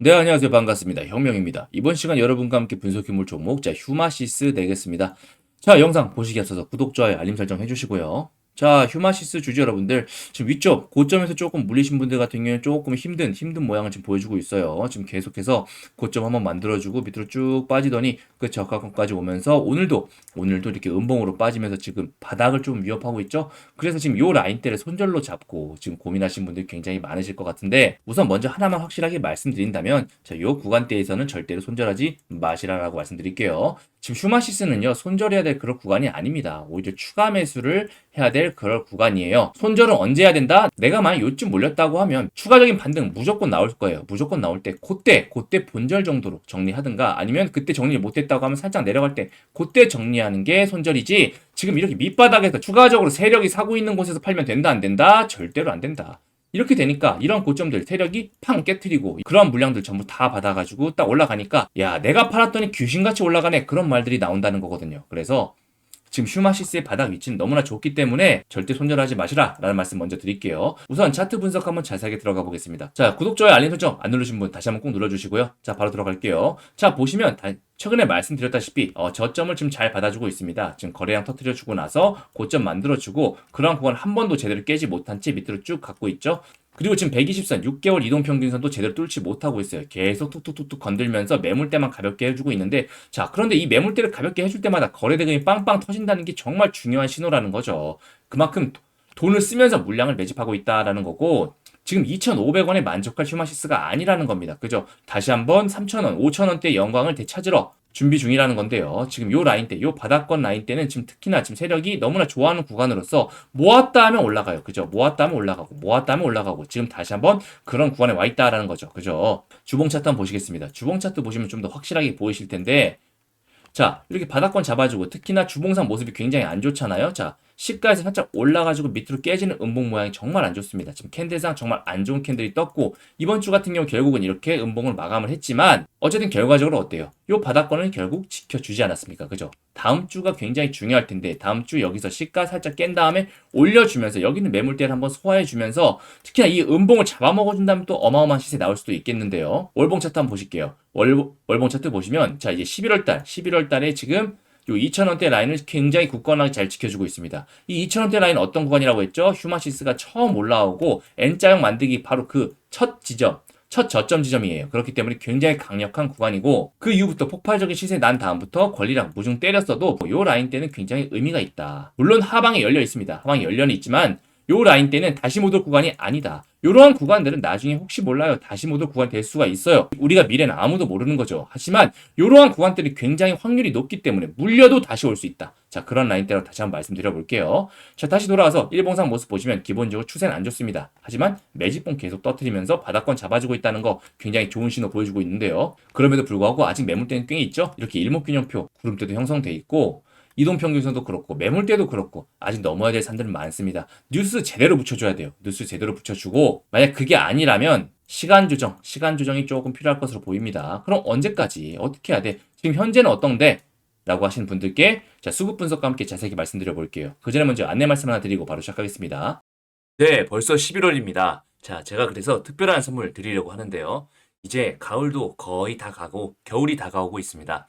네, 안녕하세요. 반갑습니다. 혁명입니다. 이번 시간 여러분과 함께 분석해볼 종목, 자, 휴마시스 되겠습니다. 자, 영상 보시기 앞서서 구독, 좋아요, 알림 설정 해주시고요. 자, 휴마시스 주주 여러분들, 지금 위쪽, 고점에서 조금 물리신 분들 같은 경우에 조금 힘든, 힘든 모양을 지금 보여주고 있어요. 지금 계속해서 고점 한번 만들어주고 밑으로 쭉 빠지더니 그 저가권까지 오면서 오늘도, 오늘도 이렇게 음봉으로 빠지면서 지금 바닥을 좀 위협하고 있죠? 그래서 지금 요 라인대를 손절로 잡고 지금 고민하신 분들이 굉장히 많으실 것 같은데 우선 먼저 하나만 확실하게 말씀드린다면 자, 요 구간대에서는 절대로 손절하지 마시라라고 말씀드릴게요. 지금 휴마시스는요 손절해야 될 그런 구간이 아닙니다. 오히려 추가 매수를 해야 될 그럴 구간이에요. 손절은 언제 해야 된다? 내가 만약 요쯤 몰렸다고 하면 추가적인 반등 무조건 나올 거예요. 무조건 나올 때 그때 그때 본절 정도로 정리하든가 아니면 그때 정리 못했다고 하면 살짝 내려갈 때 그때 정리하는 게 손절이지 지금 이렇게 밑바닥에서 추가적으로 세력이 사고 있는 곳에서 팔면 된다 안 된다? 절대로 안 된다. 이렇게 되니까 이런 고점들 세력이 팡 깨트리고 그런 물량들 전부 다 받아가지고 딱 올라가니까 야 내가 팔았더니 귀신같이 올라가네 그런 말들이 나온다는 거거든요. 그래서 지금 슈마시스의 바닥 위치는 너무나 좋기 때문에 절대 손절하지 마시라 라는 말씀 먼저 드릴게요. 우선 차트 분석 한번 자세하게 들어가 보겠습니다. 자 구독, 좋아요, 알림 설정 안 누르신 분 다시 한번 꼭 눌러주시고요. 자 바로 들어갈게요. 자 보시면 다, 최근에 말씀드렸다시피 어, 저점을 지금 잘 받아주고 있습니다. 지금 거래량 터트려주고 나서 고점 만들어주고 그런 구간 한 번도 제대로 깨지 못한 채 밑으로 쭉 갖고 있죠. 그리고 지금 120선 6개월 이동 평균선도 제대로 뚫지 못하고 있어요. 계속 툭툭툭툭 건들면서 매물대만 가볍게 해주고 있는데 자 그런데 이 매물대를 가볍게 해줄 때마다 거래 대금이 빵빵 터진다는 게 정말 중요한 신호라는 거죠. 그만큼 돈을 쓰면서 물량을 매집하고 있다라는 거고 지금 2,500원에 만족할 휴마시스가 아니라는 겁니다. 그죠? 다시 한번 3,000원, 5,000원대 영광을 되찾으러 준비 중이라는 건데요. 지금 요 라인 때, 요 바닥권 라인 때는 지금 특히나 지금 세력이 너무나 좋아하는 구간으로서 모았다 하면 올라가요. 그죠? 모았다 하면 올라가고, 모았다 하면 올라가고, 지금 다시 한번 그런 구간에 와 있다라는 거죠. 그죠? 주봉 차트 한번 보시겠습니다. 주봉 차트 보시면 좀 더 확실하게 보이실 텐데, 자, 이렇게 바닥권 잡아주고, 특히나 주봉상 모습이 굉장히 안 좋잖아요. 자, 시가에서 살짝 올라가지고 밑으로 깨지는 음봉 모양이 정말 안 좋습니다. 지금 캔들상 정말 안 좋은 캔들이 떴고 이번 주 같은 경우 결국은 이렇게 음봉을 마감을 했지만 어쨌든 결과적으로 어때요? 요 바닥권은 결국 지켜주지 않았습니까? 그죠? 다음 주가 굉장히 중요할 텐데 다음 주 여기서 시가 살짝 깬 다음에 올려주면서 여기는 매물대를 한번 소화해주면서 특히나 이 음봉을 잡아먹어준다면 또 어마어마한 시세 나올 수도 있겠는데요. 월봉 차트 한번 보실게요. 월, 월봉 차트 보시면 자 이제 11월달 11월달에 지금 요 2,000원대 라인을 굉장히 굳건하게 잘 지켜주고 있습니다. 이 2,000원대 라인 어떤 구간이라고 했죠? 휴마시스가 처음 올라오고 N자형 만들기 바로 그 첫 지점, 첫 저점 지점이에요. 그렇기 때문에 굉장히 강력한 구간이고 그 이후부터 폭발적인 시세 난 다음부터 권리랑 무중 때렸어도 요 라인 때는 굉장히 의미가 있다. 물론 하방에 열려 있습니다. 하방에 열려는 있지만 요 라인 때는 다시 못올 구간이 아니다. 이러한 구간들은 나중에 혹시 몰라요. 다시 못올 구간 될 수가 있어요. 우리가 미래는 아무도 모르는 거죠. 하지만 이러한 구간들이 굉장히 확률이 높기 때문에 물려도 다시 올 수 있다. 자, 그런 라인대로 다시 한번 말씀드려 볼게요. 자, 다시 돌아와서 일봉상 모습 보시면 기본적으로 추세는 안 좋습니다. 하지만 매집봉 계속 떠트리면서 바닥권 잡아주고 있다는 거 굉장히 좋은 신호 보여주고 있는데요. 그럼에도 불구하고 아직 매물대는 꽤 있죠? 이렇게 일목균형표, 구름대도 형성돼 있고 이동평균선도 그렇고 매물대도 그렇고 아직 넘어야 될 산들은 많습니다. 뉴스 제대로 붙여줘야 돼요. 뉴스 제대로 붙여주고 만약 그게 아니라면 시간 조정, 시간 조정이 조금 필요할 것으로 보입니다. 그럼 언제까지 어떻게 해야 돼? 지금 현재는 어떤데? 라고 하시는 분들께 자 수급 분석과 함께 자세히 말씀드려 볼게요. 그 전에 먼저 안내 말씀 하나 드리고 바로 시작하겠습니다. 네, 벌써 11월입니다. 자, 제가 그래서 특별한 선물 드리려고 하는데요. 이제 가을도 거의 다 가고 겨울이 다가오고 있습니다.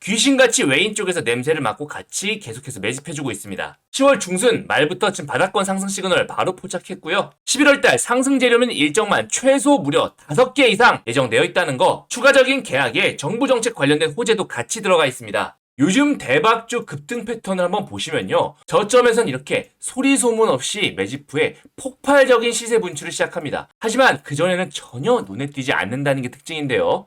귀신같이 외인 쪽에서 냄새를 맡고 같이 계속해서 매집해주고 있습니다. 10월 중순 말부터 지금 바닥권 상승 시그널 바로 포착했고요. 11월 달 상승 재료는 일정만 최소 무려 5개 이상 예정되어 있다는 거, 추가적인 계약에 정부 정책 관련된 호재도 같이 들어가 있습니다. 요즘 대박주 급등 패턴을 한번 보시면요. 저점에선 이렇게 소리 소문 없이 매집 후에 폭발적인 시세 분출을 시작합니다. 하지만 그전에는 전혀 눈에 띄지 않는다는 게 특징인데요.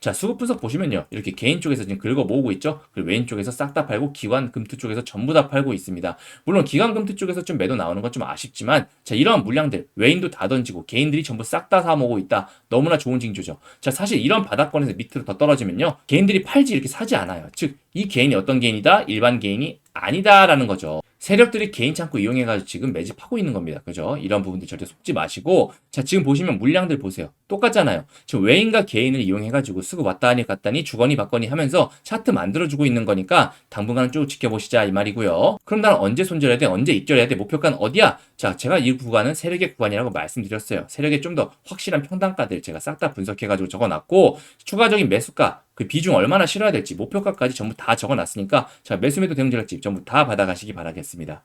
자, 수급 분석 보시면요. 이렇게 개인 쪽에서 지금 긁어 모으고 있죠. 그리고 외인 쪽에서 싹 다 팔고 기관 금투 쪽에서 전부 다 팔고 있습니다. 물론 기관 금투 쪽에서 좀 매도 나오는 건 좀 아쉽지만 자, 이러한 물량들 외인도 다 던지고 개인들이 전부 싹 다 사모으고 있다. 너무나 좋은 징조죠. 자, 사실 이런 바닥권에서 밑으로 더 떨어지면요. 개인들이 팔지 이렇게 사지 않아요. 즉, 이 개인이 어떤 개인이다? 일반 개인이 아니다라는 거죠. 세력들이 개인 창고 이용해가지고 지금 매집하고 있는 겁니다. 그죠? 이런 부분들 절대 속지 마시고, 자, 지금 보시면 물량들 보세요. 똑같잖아요. 지금 외인과 개인을 이용해가지고 쓰고 왔다니 갔다니 주거니 받거니 하면서 차트 만들어주고 있는 거니까 당분간 쭉 지켜보시자 이 말이고요. 그럼 나는 언제 손절해야 돼? 언제 입절해야 돼? 목표가는 어디야? 자, 제가 이 구간은 세력의 구간이라고 말씀드렸어요. 세력의 좀 더 확실한 평단가들 제가 싹 다 분석해가지고 적어놨고, 추가적인 매수가, 그 비중 얼마나 실어야 될지 목표가까지 전부 다 적어놨으니까 자 매수매도 대응 전략집 전부 다 받아가시기 바라겠습니다.